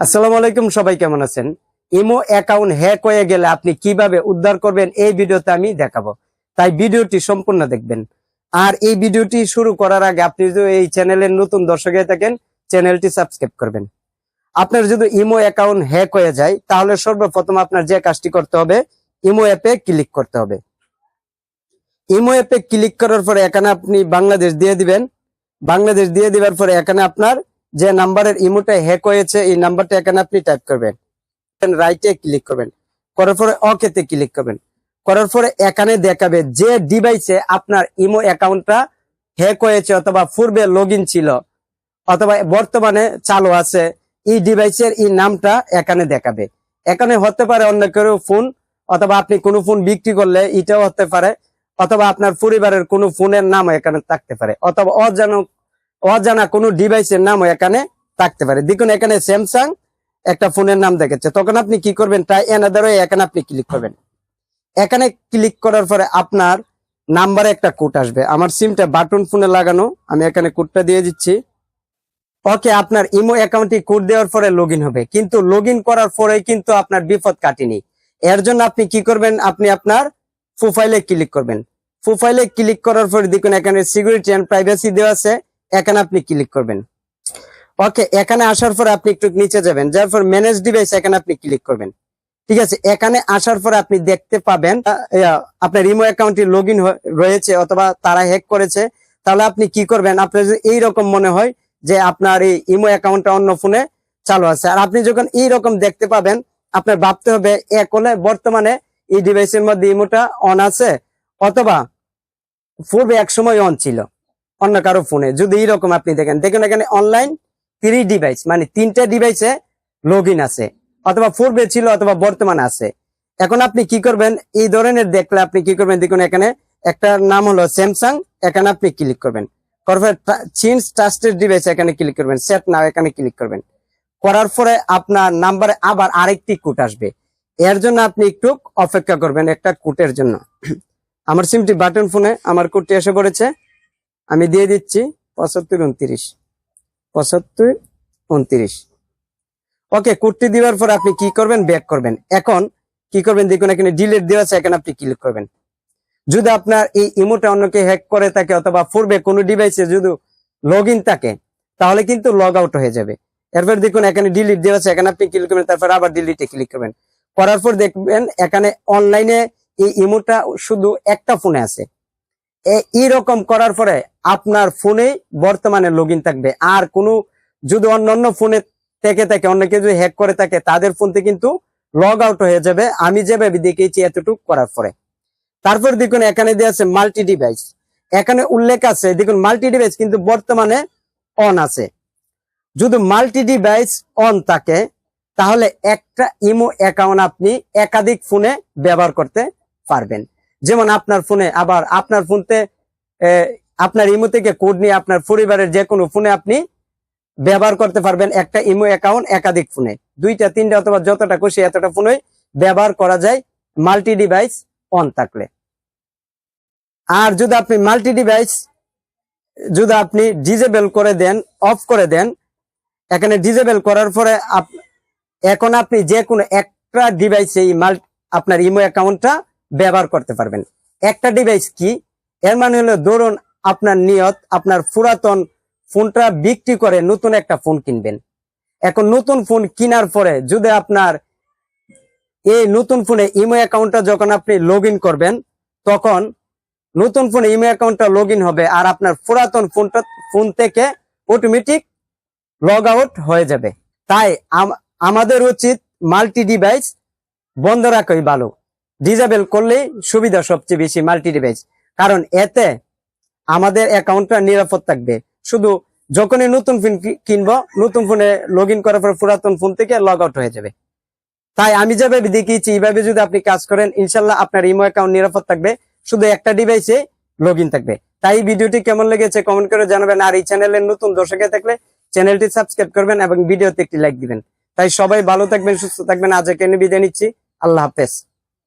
আসসালামু আলাইকুম, সবাই কেমন আছেন? ইমো অ্যাকাউন্ট হ্যাক হয়ে গেলে আপনি কীভাবে উদ্ধার করবেন এই ভিডিওতে আমি দেখাবো। তাই ভিডিওটি সম্পূর্ণ দেখবেন। আর এই ভিডিওটি শুরু করার আগে আপনি যদি এই চ্যানেলের নতুন দর্শক থাকেন, চ্যানেলটি সাবস্ক্রাইব করবেন। আপনার যদি ইমো অ্যাকাউন্ট হ্যাক হয়ে যায়, তাহলে সর্বপ্রথম আপনার যে কাজটি করতে হবে, ইমো অ্যাপে ক্লিক করতে হবে। ইমো অ্যাপে ক্লিক করার পরে এখানে আপনি বাংলাদেশ দিয়ে দিবেন। বাংলাদেশ দিয়ে দেওয়ার পরে এখানে আপনার যে নাম্বারের ইমোটা হ্যাক হয়েছে, এই নাম্বারটা এখানে আপনি টাইপ করবেন। রাইটে ক্লিক করবেন। করার পরে ওকেতে ক্লিক করবেন। করার পরে এখানে দেখাবে যে ডিভাইসে আপনার ইমো অ্যাকাউন্টটা হ্যাক হয়েছে অথবা পূর্বে লগ ছিল অথবা বর্তমানে চালু আছে, এই ডিভাইসের এই নামটা এখানে দেখাবে। এখানে হতে পারে অন্য কেউ ফোন অথবা আপনি কোনো ফোন বিক্রি করলে এটাও হতে পারে, অথবা আপনার পরিবারের কোনো ফোনের নাম এখানে থাকতে পারে, অথবা অজানা অজানা কোনো ডিভাইসের নামও এখানে থাকতে পারে। দেখুন, এখানে স্যামসাং একটা ফোনের নাম দেখাচ্ছে তখন আপনি কি করবেন? তাই এনাদার হয়ে এখানে আপনি ক্লিক করবেন। এখানে ক্লিক করার পরে আপনার নাম্বারে একটা কোড আসবে। আমার সিমটা বাটন ফোনে লাগানো। আমি এখানে কোডটা দিয়ে দিচ্ছি। ওকে আপনার ইমো অ্যাকাউন্টে কোড দেওয়ার পরে লগ হবে। কিন্তু লগ করার পরে কিন্তু আপনার বিপদ কাটেনি। এর জন্য আপনি কি করবেন? আপনি আপনার প্রোফাইলে ক্লিক করবেন। প্রোফাইলে ক্লিক করার পরে দেখুন, এখানে সিকিউরিটি অ্যান্ড প্রাইভেসি দেওয়া আছে। এখানে আপনি ক্লিক করবেন। ওকে এখানে আসার পর আপনি একটু নিচে যাবেন। যার পর ম্যানেজ ডিভাইস এখানে আপনি ক্লিক করবেন। ঠিক আছে, এখানে আসার পর আপনি দেখতে পাবেন আপনার ইমো অ্যাকাউন্টে লগ রয়েছে অথবা তারা হ্যাক করেছে। তাহলে আপনি কি করবেন? আপনার যদি এইরকম মনে হয় যে আপনার এই ইমো অ্যাকাউন্টটা অন্য ফোনে চালু আছে। আর আপনি যখন এই রকম দেখতে পাবেন, আপনার ভাবতে হবে, এক হলে বর্তমানে এই ডিভাইসের মধ্যে ইমোটা অন আছে, অথবা পূর্বে এক সময় অন ছিল। অন্য কারও ফোনে যদি এইরকম আপনি দেখেন, দেখুন এখানে অনলাইন থ্রি ডিভাইস মানে তিনটা ডিভাইসে লগ আছে, অথবা পূর্বে ছিল অথবা বর্তমানে আছে। এখন আপনি কি করবেন, এই ধরনের দেখলে আপনি কি করবেন, দেখুন এখানে একটা নাম হলো স্যামসাং এখানে আপনি ক্লিক করবেন। সেট এখানে ক্লিক করবেন করার পরে আপনার নাম্বারে আবার আরেকটি আসবে। এর জন্য আপনি একটু অপেক্ষা করবেন একটা কোটের জন্য। আমার সিমটি বাটন ফোনে আমার কোডটি এসে পড়েছে। আমি দিয়ে দিচ্ছি পঁচাত্তর উনত্রিশ। পঁচাত্তর উনত্রিশ। ওকে কুর্তি দেওয়ার পর আপনি কি করবেন? ব্যাক করবেন। এখন কি করবেন? দেখুন, এখানে ডিলিট দেওয়া আছে, এখানে আপনি ক্লিক করবেন। যদি আপনার এই ইমোটা অন্যকে হ্যাক করে থাকে অথবা পূর্বে কোনো ডিভাইসে যদি লগ ইন থাকে, তাহলে কিন্তু লগ আউট হয়ে যাবে। এরপর দেখুন, এখানে ডিলিট দেওয়া আছে, এখানে আপনি ক্লিক করবেন, তারপর আবার ডিলিটে ক্লিক করবেন। করার পর দেখবেন, এখানে অনলাইনে এই ইমোটা শুধু একটা ফোনে আছে। এইরকম করার পরে আপনার ফোনে বর্তমানে লগ থাকবে। আর কোনো, যদি অন্য অন্য ফোনে থেকে থাকে, অন্য কেউ যদি হ্যাক করে থাকে, তাদের ফোন থেকে কিন্তু লগ আউট হয়ে যাবে। আমি যেভাবে দেখেছি এতটুকু করার পরে। তারপর দেখুন, এখানে দেওয়া আছে মাল্টি ডিভাইস এখানে উল্লেখ আছে, দেখুন মাল্টি ডিভাইস কিন্তু বর্তমানে অন আছে। যদি মাল্টি ডিভাইস অন থাকে, তাহলে একটা ইমো অ্যাকাউন্ট আপনি একাধিক ফোনে ব্যবহার করতে পারবেন। যেমন আপনার ফোনে আবার আপনার ফোনতে আপনার ইমো থেকে কোড নিয়ে আপনার পরিবারের যে কোনো ফোনে আপনি ব্যবহার করতে পারবেন একটা ইমো অ্যাকাউন্ট একাধিক ফোনে। দুইটা, তিনটা অথবা যতটা খুশি এতটা ফোনে ব্যবহার করা যায় মাল্টি ডিভাইস অন থাকলে। আর যদি আপনি মাল্টি ডিভাইস যদি আপনি ডিজেবল করে দেন অফ করে দেন, এখানে ডিজেবল করার পরে এখন আপনি যে কোনো একটা ডিভাইসে আপনার ইমো অ্যাকাউন্টটা ব্যবহার করতে পারবেন। একটা ডিভাইস কি? এর মানে হলো, ধরুন আপনার নিয়ত, আপনার পুরাতন ফোনটা বিক্রি করে নতুন একটা ফোন কিনবেন। এখন নতুন ফোন কেনার পরে যদি আপনার এই নতুন ফোনে ইমো অ্যাকাউন্টটা যখন আপনি লগ করবেন, তখন নতুন ফোনে ইমো অ্যাকাউন্টটা লগ হবে আর আপনার পুরাতন ফোনটা, ফোন থেকে অটোমেটিক লগ আউট হয়ে যাবে। তাই আম- আমাদের উচিত মাল্টি ডিভাইস বন্ধ রাখাই ভালো। ডিজেবল করলেই সুবিধা সবচেয়ে বেশি মাল্টি ডিভাইস। কারণ এতে আমাদের অ্যাকাউন্টটা নিরাপদ থাকবে। শুধু যখনই নতুন ফোন কিনবো, নতুন ফোনে লগ করার পর পুরাতন ফোন থেকে লগ আউট হয়ে যাবে। তাই আমি যেভাবে দেখিয়েছি, এইভাবে যদি আপনি কাজ করেন, ইনশাল্লাহ আপনার ইমো অ্যাকাউন্ট নিরাপদ থাকবে। শুধু একটা ডিভাইসে লগ ইন থাকবে। তাই ভিডিওটি কেমন লেগেছে কমেন্ট করে জানাবেন। আর এই চ্যানেলের নতুন দর্শকে থাকলে চ্যানেলটি সাবস্ক্রাইব করবেন এবং ভিডিওতে একটি লাইক দিবেন। তাই সবাই ভালো থাকবেন, সুস্থ থাকবেন। আজ এখানে বিদায় নিচ্ছি। আল্লাহ হাফেজ।